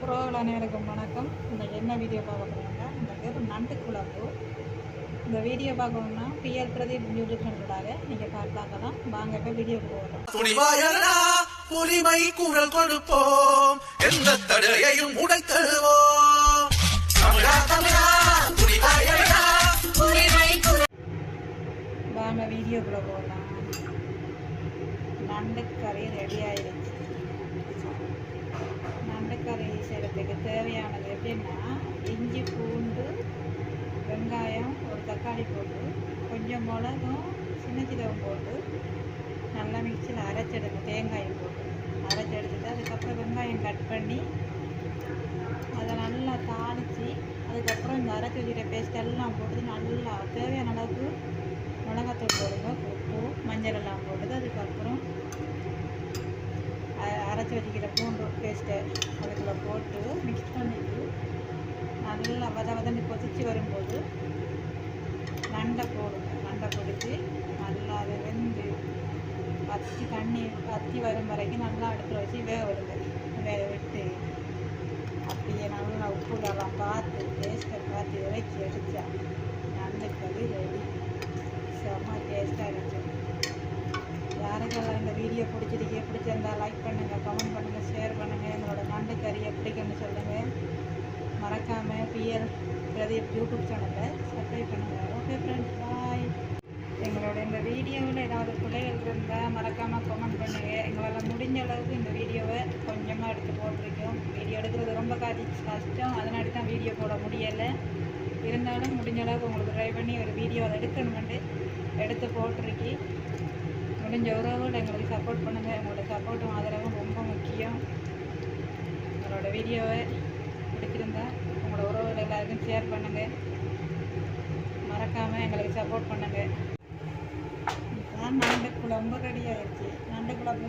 புரோவில் அனைவருக்கும் வணக்கம். இந்த என்ன வீடியோ பார்க்க போகிறாங்க இந்த பேர் நண்டு குழம்பு இந்த வீடியோ பார்க்கணுன்னா பிஎல் பிரதீப் யூடியூப் சேனலுக்காக நீங்கள் பார்க்கலாம் வாங்க இப்போ வீடியோ போகலாம் புலிமை குரல் கொடுப்போம். எந்த தடையையும் உடைத்தழுவோம். வாங்க வீடியோக்குள்ளே போகலாம் நண்டு கறி ரெடி ஆயிடுச்சு. செய்கிறதுக்கு தேவையானது எப்படின்னா இஞ்சி பூண்டு வெங்காயம் ஒரு தக்காளி போட்டு கொஞ்சம் மிளகும் சின்ன சீரகம் போட்டு நல்லா மிக்சியில் அரைச்செடுத்து தேங்காயும் போட்டு. அரைச்செடுத்துட்டு அதுக்கப்புறம் வெங்காயம் கட் பண்ணி அதை நல்லா தாளித்து அதுக்கப்புறம் இந்த அரைச்சி வச்சுக்கிற பேஸ்ட் எல்லாம் போட்டு நல்லா தேவையான அளவுக்கு மிளகாத்தூள் போடுங்க உப்பு மஞ்சள் எல்லாம் போட்டுது அதுக்கப்புறம் அ- அரைச்சி வச்சுக்கிற பூண்டு பேஸ்ட்டை அதுக்குள்ளே போட்டு மிக்ஸ் பண்ணிட்டு நல்லா வத வதன்னு கொதிச்சு வரும்போது நண்டை போடுங்க. நண்டை பிடிச்சி நல்லா அதை வெந்து வத்தி தண்ணி வத்தி வரும் வரைக்கும் நல்லா அடுப்பில் வச்சு வேக விடுங்க. வேக விட்டு அப்படியே நல்லா உப்புலெல்லாம் பார்த்து டேஸ்ட்டை பார்த்து இறக்கி எடுத்தா நண்டு கறி ரெடி செம்ம டேஸ்ட்டாக இருந்துச்சு. யாருக்கெல்லாம் இந்த வீடியோ பிடிச்சிருக்கு பிடிச்சிருந்தாலும் லைக் பண்ணுங்கள் கமெண்ட் பண்ணுங்கள் ஷேர் பண்ணுங்கள் எங்களோட நண்டு கறி எப்படிக்குன்னு சொல்லுங்கள் மறக்காமல் பிரதீப் யூடியூப் சேனலில் சப்ஸ்கிரைப் பண்ணுங்கள் ஓகே ஃப்ரெண்ட்ஸ் பாய் எங்களோட இந்த வீடியோவில் ஏதாவது பிள்ளைகள் இருந்தால் மறக்காமல் கமெண்ட் பண்ணுங்கள் எங்களால் முடிஞ்ச அளவுக்கு இந்த வீடியோவை கொஞ்சமாக எடுத்து போட்டிருக்கோம். வீடியோ எடுக்கிறது ரொம்ப காதி கஷ்டம். அதனால தான் வீடியோ போட முடியலை. இருந்தாலும் முடிஞ்ச அளவுக்கு உங்களுக்கு ட்ரை பண்ணி ஒரு வீடியோ அதை எடுக்கணுமெண்டு எடுத்து போட்டிருக்கி முடிஞ்ச உறவுகள் எங்களுக்கு சப்போர்ட் பண்ணுங்கள் உங்களோட சப்போர்ட்டும் ஆதரவும் ரொம்ப முக்கியம். உங்களோட வீடியோவை பிடிச்சிருந்தா உங்களோட உறவுகள் எல்லாருக்கும் ஷேர் பண்ணுங்கள் மறக்காமல் எங்களுக்கு சப்போர்ட் பண்ணுங்கள் இதுதான் நண்டு குழம்பு ரெடி ஆயிடுச்சு. நண்டு குழம்பு